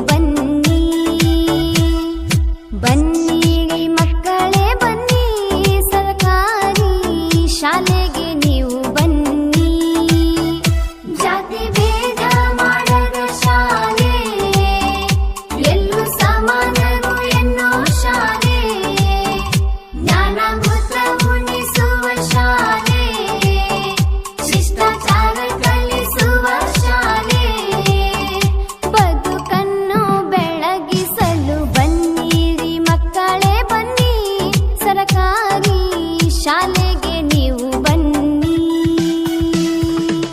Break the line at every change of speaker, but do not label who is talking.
ಬನ್ನಿ. ಬನ್ನಿ.